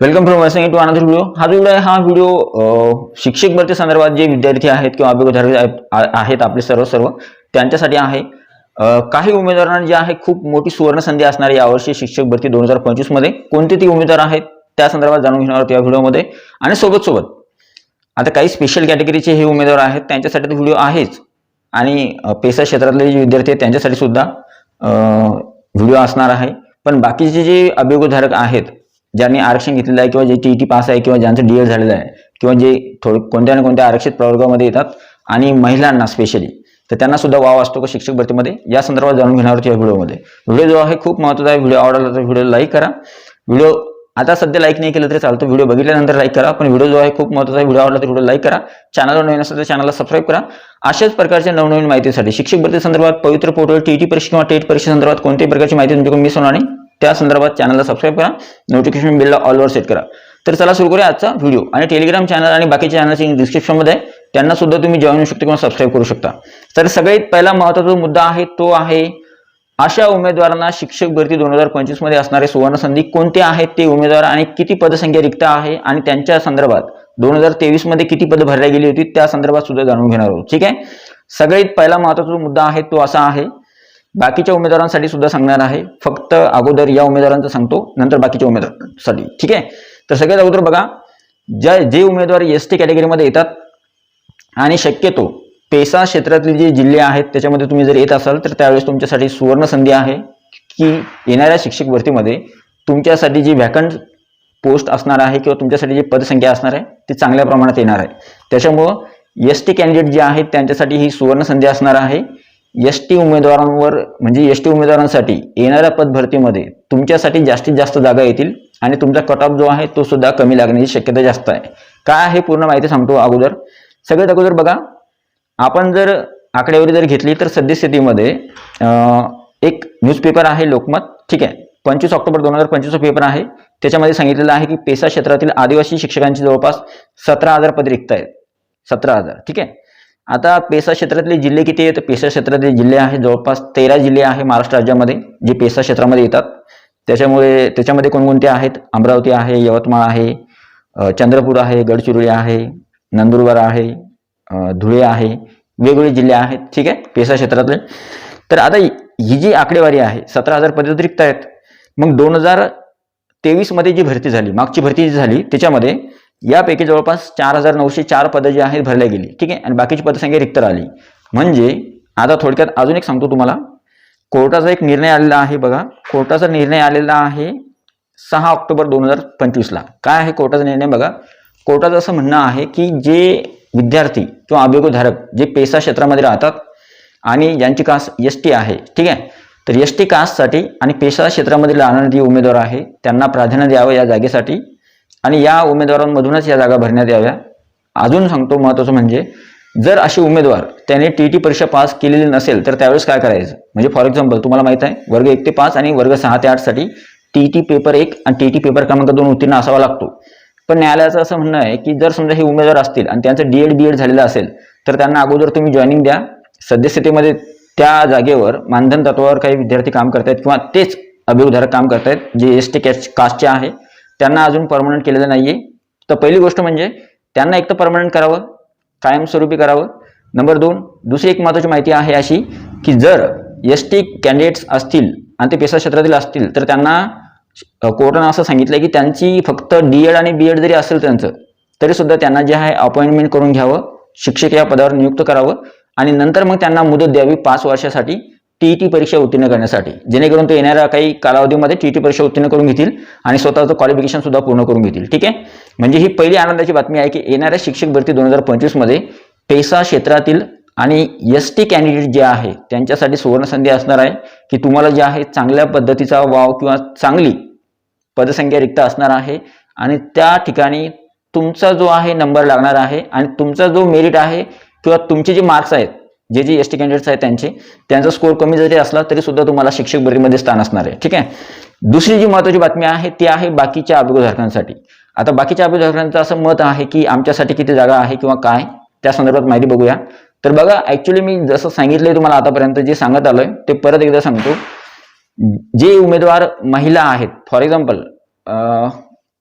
Welcome from watching to another video हा जो video आहे हा व्हिडिओ शिक्षक भरती संदर्भात जे विद्यार्थी आहेत किंवा अभियोगाधारक आहेत- आहेत आपले सर्व सर्व त्यांच्यासाठी आहे. काही उमेदवारांना जे आहे खूप मोठी सुवर्ण संधी असणार यावर्षी शिक्षक भरती दोन हजार पंचवीसमध्ये. कोणते ती उमेदवार आहेत त्या संदर्भात जाणून घेणार आहोत या व्हिडिओमध्ये आणि सोबत सोबत आता काही स्पेशल कॅटेगरीचे हे उमेदवार आहेत त्यांच्यासाठी तर व्हिडिओ आहेच. आणि पेसा क्षेत्रातले जे विद्यार्थी आहेत त्यांच्यासाठी सुद्धा व्हिडिओ असणार आहे. पण बाकीचे जे अभियोगधारक आहेत ज्यांनी आरक्षण घेतलेलं आहे किंवा जे टी टी पास आहे किंवा ज्यांचं डी एड झालेलं आहे किंवा जे थोडे कोणत्या ना कोणत्या आरक्षित प्रवर्गामध्ये येतात आणि महिलांना स्पेशली तर त्यांना सुद्धा वाव असतो का शिक्षक भरतीमध्ये या संदर्भात जाणून घेणार आहोत या व्हिडिओमध्ये व्हिडिओ जो आहे खूप महत्त्वाचा आहे व्हिडिओ आवडला तर व्हिडिओ लाईक करा व्हिडिओ आता सध्या लाईक नाही केलं तरी चालतं व्हिडिओ बघितल्यानंतर लाईक करा पण व्हिडिओ जो आहे खूप महत्त्वाचा आहे व्हिडिओ आवडला तर व्हिडिओ लाईक करा चॅनलवर नवीन असेल तर चॅनलला सबस्क्राईब करा अशाच प्रकारच्या नवनवीन माहितीसाठी शिक्षक भरती संदर्भात पवित्र पोर्टल टी परीक्षा किंवा टेट परीक्षेसंदर्भात कोणत्याही प्रकारची माहिती तुमच्याकडून मिस होणार नाही त्या संदर्भात चॅनलला सबस्क्राईब करा. नोटिफिकेशन बिलला ऑलवर सेट करा. तर चला सुरू करूया आजचा व्हिडिओ आणि टेलिग्राम चॅनल आणि बाकीच्या चॅनलची डिस्क्रिप्शनमध्ये त्यांना सुद्धा तुम्ही जॉईन होऊ शकता किंवा सबस्क्राईब करू शकता. तर सगळ्यात पहिला महत्त्वाचा मुद्दा आहे तो आहे अशा उमेदवारांना शिक्षक भरती दोन हजार पंचवीसमध्ये असणारे सुवर्ण संधी कोणते आहेत ते उमेदवार आणि किती पदसंख्या रिक्त आहे आणि त्यांच्या संदर्भात दोन हजार तेवीसमध्ये किती पदं भरल्या गेली होती त्या संदर्भात सुद्धा जाणून घेणार आहोत. ठीक आहे? सगळ्यात पहिला महत्त्वाचा मुद्दा आहे तो असा आहे बाकीच्या उमेदवारांसाठी सुद्धा सांगणार आहे. फक्त अगोदर या उमेदवारांचं सांगतो नंतर बाकीच्या उमेदवारांसाठी. ठीक आहे? तर सगळ्यात अगोदर बघा ज्या जे उमेदवार एस टी कॅटेगरीमध्ये येतात आणि शक्यतो पेसा क्षेत्रातले जे जिल्हे आहेत त्याच्यामध्ये तुम्ही जर येत असाल तर त्यावेळेस तुमच्यासाठी सुवर्ण संधी आहे की येणाऱ्या शिक्षक भरतीमध्ये तुमच्यासाठी जी व्हॅकंट पोस्ट असणार आहे किंवा तुमच्यासाठी जी पदसंख्या असणार आहे ती चांगल्या प्रमाणात येणार आहे. त्याच्यामुळं एस टी कॅन्डिडेट जे आहेत त्यांच्यासाठी ही सुवर्ण संधी असणार आहे. एस टी उमेदवारांवर म्हणजे एस टी उमेदवारांसाठी येणाऱ्या पद भरतीमध्ये तुमच्यासाठी जास्तीत जास्त जागा येतील आणि तुमचा कट ऑफ जो आहे तो सुद्धा कमी लागण्याची शक्यता जास्त आहे. काय आहे पूर्ण माहिती सांगतो अगोदर. सगळ्यात अगोदर बघा आपण जर आकडेवारी जर घेतली तर सद्यस्थितीमध्ये एक न्यूजपेपर आहे लोकमत ठीक आहे. पंचवीस ऑक्टोबर दोन हजार पंचवीसचा पेपर आहे. त्याच्यामध्ये सांगितलेलं आहे की पेसा क्षेत्रातील आदिवासी शिक्षकांची जवळपास सतरा हजार पद रिक्त आहेत. सतरा हजार ठीक आहे. आता पेसा क्षेत्रातले जिल्हे किती आहेत? पेसा क्षेत्रातले जिल्हे आहेत जवळपास तेरा जिल्हे आहे महाराष्ट्र राज्यामध्ये जे पेसा क्षेत्रामध्ये येतात. त्याच्यामुळे त्याच्यामध्ये कोणकोणते आहेत? अमरावती आहे यवतमाळ आहे चंद्रपूर आहे गडचिरोली आहे नंदुरबार आहे धुळे आहे वेगवेगळे जिल्हे आहेत. ठीक आहे? पेसा क्षेत्रातले. तर आता ही ही जी आकडेवारी आहे सतरा हजार पदे रिक्त आहेत. मग दोन हजार तेवीसमध्ये जी भरती झाली मागची भरती जी झाली त्याच्यामध्ये यापैकी जवळपास चार हजार नऊशे चार पदं जी आहेत भरल्या गेली. ठीक आहे? आणि बाकीची पदसंख्या रिक्त राहिली. म्हणजे आता थोडक्यात अजून एक सांगतो तुम्हाला. कोर्टाचा एक निर्णय आलेला आहे बघा. कोर्टाचा निर्णय आलेला आहे सहा ऑक्टोबर दोन हजार पंचवीसला. काय आहे कोर्टाचा निर्णय बघा? कोर्टाचं असं म्हणणं आहे की जे विद्यार्थी किंवा अभियोगधारक जे पेसा क्षेत्रामध्ये राहतात आणि ज्यांची कास्ट एस टी आहे ठीक आहे? तर एस टी कास्टसाठी आणि पेशा क्षेत्रामध्ये राहणारे जे उमेदवार आहे त्यांना प्राधान्य द्यावं या जागेसाठी आणि या उमेदवारांमधूनच या जागा भरण्यात याव्या. अजून सांगतो महत्वाचं म्हणजे जर असे उमेदवार त्याने टी टी परीक्षा पास केलेली नसेल तर त्यावेळेस काय करायचं? म्हणजे फॉर एक्झाम्पल तुम्हाला माहीत आहे वर्ग एक ते पाच आणि वर्ग सहा ते आठसाठी टी टी पेपर एक आणि टी टी पेपर क्रमांक दोन उत्तीर्ण असावा लागतो. पण न्यायालयाचं असं म्हणणं आहे की जर समजा हे उमेदवार असतील आणि त्यांचं डी एड बी एड झालेलं असेल तर त्यांना अगोदर तुम्ही जॉईनिंग द्या. सद्यस्थितीमध्ये त्या जागेवर मानधन तत्वावर काही विद्यार्थी काम करतायत किंवा तेच अभियोगधारक काम करतायत जे एस टी कास्टचे आहे. त्यांना अजून परमनंट केलेलं नाहीये. तर पहिली गोष्ट म्हणजे त्यांना एक तर परमनंट करावं कायमस्वरूपी करावं. नंबर दोन दुसरी एक महत्त्वाची माहिती आहे अशी की जर एस टी कॅन्डिडेट्स असतील आणि ते पेसा क्षेत्रातील असतील तर त्यांना कोर्टानं असं सांगितलं की त्यांची फक्त डी एड आणि बी एड जरी असेल त्यांचं तरी सुद्धा त्यांना जे आहे अपॉइंटमेंट करून घ्यावं शिक्षक या पदावर नियुक्त करावं आणि नंतर मग त्यांना मुदत द्यावी पाच वर्षासाठी. टी टी परीक्षा उत्तीर्ण करण्यासाठी. जेणेकरून ते येणाऱ्या काही कालावधीमध्ये टी टी परीक्षा उत्तीर्ण करून घेतील आणि स्वतःचं क्वालिफिकेशन सुद्धा पूर्ण करून घेतील. ठीक आहे? म्हणजे ही पहिली आनंदाची बातमी आहे की येणाऱ्या शिक्षक भरती दोन हजार पंचवीसमध्ये पेसा क्षेत्रातील आणि एस टी कॅन्डिडेट जे आहे त्यांच्यासाठी सुवर्णसंधी असणार आहे की तुम्हाला जे आहे चांगल्या पद्धतीचा वाव किंवा चांगली पदसंख्या रिक्त असणार आहे आणि त्या ठिकाणी तुमचा जो आहे नंबर लागणार आहे आणि तुमचा जो मेरिट आहे किंवा तुमचे जे मार्क्स आहेत जे जे एस टी कॅन्डिडेट्स आहेत त्यांचे त्यांचा स्कोर कमी जरी असला तरी सुद्धा तुम्हाला शिक्षक भरतीमध्ये स्थान असणार आहे. ठीक आहे? दुसरी जी महत्त्वाची बातमी आहे ती आहे बाकीच्या अभिगोधारकांसाठी आता बाकीच्या अभिगोधारकांचं असं मत आहे की आमच्यासाठी किती जागा आहे किंवा काय त्या संदर्भात माहिती बघूया. तर बघा ऍक्च्युली मी जसं सांगितलंय तुम्हाला आतापर्यंत जे सांगत आलोय ते परत एकदा सांगतो. जे उमेदवार महिला आहेत फॉर एक्झाम्पल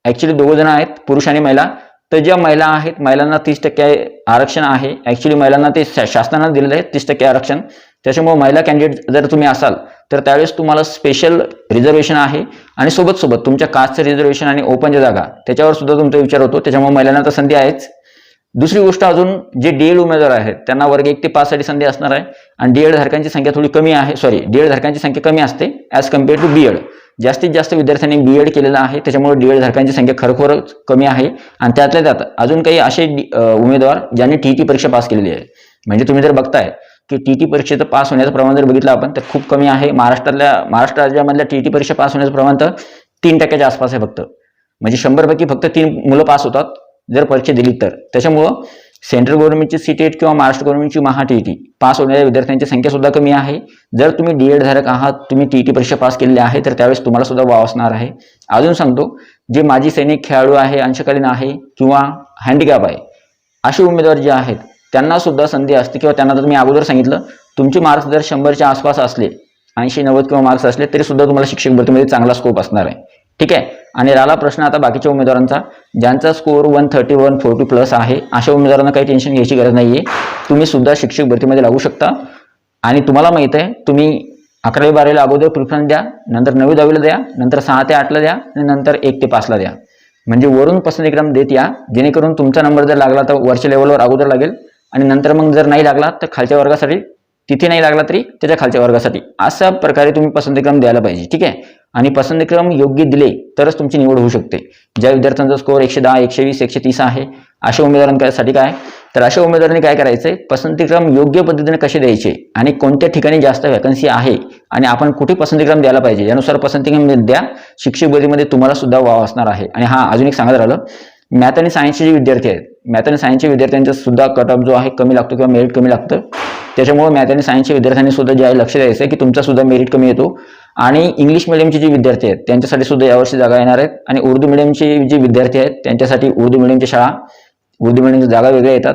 ॲक्च्युली दोघं जण आहेत पुरुष आणि महिला. तर ज्या महिला आहेत महिलांना तीस टक्के आरक्षण आहे. ॲक्च्युली महिलांना ते शासनानं दिलेलं आहे तीस टक्के आरक्षण. त्याच्यामुळे महिला कॅन्डिडेट जर तुम्ही असाल तर त्यावेळेस तुम्हाला स्पेशल रिझर्वेशन आहे. आणि सोबत सोबत तुमच्या कास्टचं रिझर्वेशन आणि ओपनच्या जागा त्याच्यावर सुद्धा तुमचा विचार होतो. त्याच्यामुळे महिलांना तर संधी आहेच. दुसरी गोष्ट अजून जे डीएड उमेदवार आहेत त्यांना वर्ग एक ते पाच साठी संधी असणार आहे. आणि डीएड धारकांची संख्या थोडी कमी आहे सॉरी डीएड धारकांची संख्या कमी असते ॲज कंपेअर टू बीएड जास्तीत जास्त विद्यार्थ्यांनी बीएड केलेलं आहे. त्याच्यामुळे डीएड धारकांची संख्या खरोखरच कमी आहे. आणि त्यातल्या त्यात अजून काही असे उमेदवार ज्यांनी टी परीक्षा पास केलेली आहे. म्हणजे तुम्ही जर बघताय की टीटी परीक्षेचं पास होण्याचं प्रमाण जर बघितलं आपण तर खूप कमी आहे. महाराष्ट्रातल्या महाराष्ट्र राज्यामधल्या टी टी परीक्षा पास होण्याचं प्रमाण तर तीन टक्क्याच्या आसपास आहे फक्त. म्हणजे शंभरपैकी फक्त तीन मुलं पास होतात जर परीक्षा दिली तर. त्याच्यामुळं सेंट्रल गव्हर्नमेंटची सीटेट किंवा महाराष्ट्र गव्हर्नमेंटची महा टी टी पास होणाऱ्या विद्यार्थ्यांची संख्या सुद्धा कमी आहे. जर तुम्ही डीएड धारक आहात तुम्ही टी टी परीक्षा पास केलेली आहे तर त्यावेळेस तुम्हाला सुद्धा वाव असणार आहे. अजून सांगतो जे माजी सैनिक खेळाडू आहे अंशकालीन आहे किंवा हँडिकॅप आहे असे उमेदवार जे आहेत त्यांना सुद्धा संधी असते किंवा त्यांना तर मी अगोदर सांगितलं तुमचे मार्क्स जर शंभरच्या आसपास असले ऐंशी नव्वद किंवा मार्क्स असले तरी सुद्धा तुम्हाला शिक्षक भरतीमध्ये चांगला स्कोप असणार आहे. ठीक आहे? आणि राहिला प्रश्न आता बाकीच्या उमेदवारांचा. ज्यांचा score one thirty one forty plus आहे अशा उमेदवारांना काही टेन्शन घ्यायची गरज नाही आहे तुम्ही सुद्धा शिक्षक भरतीमध्ये लागू शकता. आणि तुम्हाला माहीत आहे तुम्ही अकरावी बारावीला अगोदर प्रिफरन्स द्या नंतर नवी दहावीला द्या नंतर सहा ते आठला द्या आणि नंतर एक ते पाचला द्या. म्हणजे वरून पसंतीक्रम देत या जेणेकरून तुमचा नंबर जर लागला तर वरच्या लेवलवर अगोदर लागेल. आणि नंतर मग जर नाही लागला तर खालच्या वर्गासाठी तिथे नाही लागला तरी त्याच्या खालच्या वर्गासाठी. अशा प्रकारे तुम्ही पसंतीक्रम द्यायला पाहिजे ठीक आहे? आणि पसंतीक्रम योग्य दिले तरच तुमची निवड होऊ शकते. ज्या विद्यार्थ्यांचा स्कोअर एकशे दहा एकशे वीस एकशे तीस आहे अशा उमेदवारांसाठी काय? तर अशा उमेदवारांनी काय करायचंय? पसंतीक्रम योग्य पद्धतीने कसे द्यायचे आणि कोणत्या ठिकाणी जास्त वॅकन्सी आहे आणि आपण कुठे पसंतीक्रम द्यायला पाहिजे? यानुसार पसंतीक्रम द्या. शिक्षक बदलीमध्ये तुम्हाला सुद्धा वाव असणार आहे. आणि हा अजून एक सांगत राहिलं. मॅथ आणि सायन्सचे जे विद्यार्थी आहेत मॅथ आणि सायन्सच्या विद्यार्थ्यांचा सुद्धा कट ऑफ जो आहे कमी लागतो किंवा मेरिट कमी लागतं. त्याच्यामुळे मॅथ आणि सायन्सच्या विद्यार्थ्यांनी सुद्धा जे आहे लक्ष द्यायचं आहे की तुमचा सुद्धा मेरिट कमी येतो. आणि इंग्लिश मिडियमचे जे विद्यार्थी आहेत त्यांच्यासाठी सुद्धा यावर्षी जागा येणार आहेत. आणि उर्दू मिडियमचे जे विद्यार्थी आहेत त्यांच्यासाठी उर्दू मिडियमच्या शाळा उर्दू मिडियमच्या जागा वेगळ्या येतात.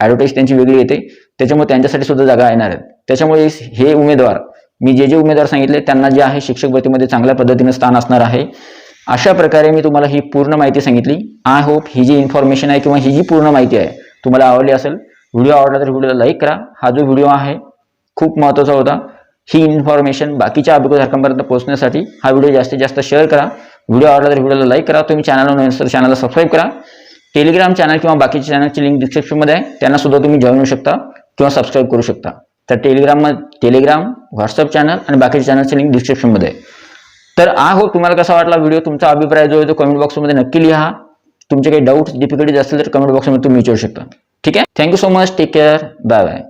ॲडव्हर्टाईज त्यांची वेगळी येते. त्याच्यामुळे त्यांच्यासाठी सुद्धा जागा येणार आहेत. त्याच्यामुळे हे उमेदवार मी जे जे उमेदवार सांगितले त्यांना जे आहे शिक्षक भरतीमध्ये चांगल्या पद्धतीने स्थान असणार आहे. अशा प्रकारे मी तुम्हाला ही पूर्ण माहिती सांगितली. आय होप ही जी इन्फॉर्मेशन आहे किंवा ही जी पूर्ण माहिती आहे तुम्हाला आवडली असेल व्हिडिओ आवडला तर व्हिडिओला लाईक करा. हा जो व्हिडिओ आहे खूप महत्त्वाचा होता. ही इन्फॉर्मेशन बाकीच्या अभिकोधारकांपर्यंत पोहोचण्यासाठी हा व्हिडिओ जास्तीत जास्त शेअर करा. व्हिडिओ आवडला तर व्हिडिओला लाईक करा. तुम्ही चॅनलवर नवीन तर चॅनलला सबस्क्राईब करा. टेलिग्राम चॅनल किंवा बाकीच्या चॅनलची लिंक डिस्क्रिप्शनमध्ये आहे. त्यांना सुद्धा तुम्ही जॉईन होऊ शकता किंवा सबस्क्राईब करू शकता. तर टेलिग्राम टेलिग्राम व्हॉट्सअप चॅनल आणि बाकीच्या चॅनलची लिंक डिस्क्रिप्शनमध्ये आहे. तर आ हो तुम्हाला कसा वाटला व्हिडिओ तुमचा अभिप्राय जो आहे तो कमेंट बॉक्समध्ये नक्की लिहा. तुमचे काही डाऊट्स डिफिकल्टीज असतील तर कमेंट बॉक्समध्ये तुम्ही विचारू शकता. ठीक आहे thank you so much take care bye bye